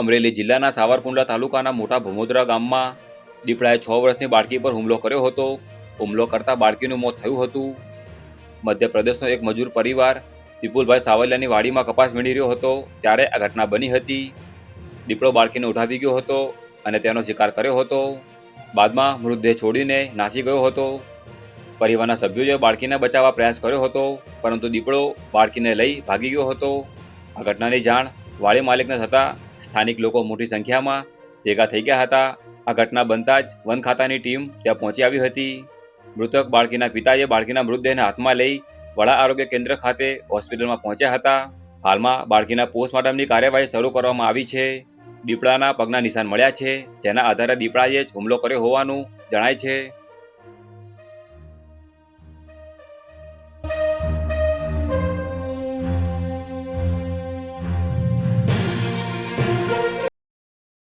અમરેલી જિલ્લાના સાવરકુંડલા તાલુકાના મોટા ભમોદરા ગામમાં દીપડાએ છ વર્ષની બાળકી પર હુમલો કર્યો હતો. હુમલો કરતા બાળકીનું મોત થયું હતું. મધ્યપ્રદેશનો એક મજૂર પરિવાર વિપુલભાઈ સાવલિયાની વાડીમાં કપાસ વીણી રહ્યો હતો ત્યારે આ ઘટના બની હતી. દીપડો બાળકીને ઉઠાવી ગયો હતો અને તેનો શિકાર કર્યો હતો. બાદમાં મૃતદેહ છોડીને નાસી ગયો હતો. પરિવારના સભ્યોએ બાળકીને બચાવવા પ્રયાસ કર્યો હતો, પરંતુ દીપડો બાળકીને લઈ ભાગી ગયો હતો. આ ઘટનાની જાણ વાડી માલિકને થતાં સ્થાનિક લોકો મોટી સંખ્યામાં ભેગા થઈ ગયા હતા. આ ઘટના બનતા જ વન ખાતાની ટીમ ત્યાં પહોંચી આવી હતી. મૃતક બાળકીના પિતાએ બાળકીના મૃતદેહને હાથમાં લઈ વડા આરોગ્ય કેન્દ્ર ખાતે હોસ્પિટલમાં પહોંચ્યા હતા. હાલમાં બાળકીના પોસ્ટમોર્ટમની કાર્યવાહી શરૂ કરવામાં આવી છે. દીપડાના પગના નિશાન મળ્યા છે, જેના આધારે દીપડાએ જ હુમલો કર્યો હોવાનું જણાય છે.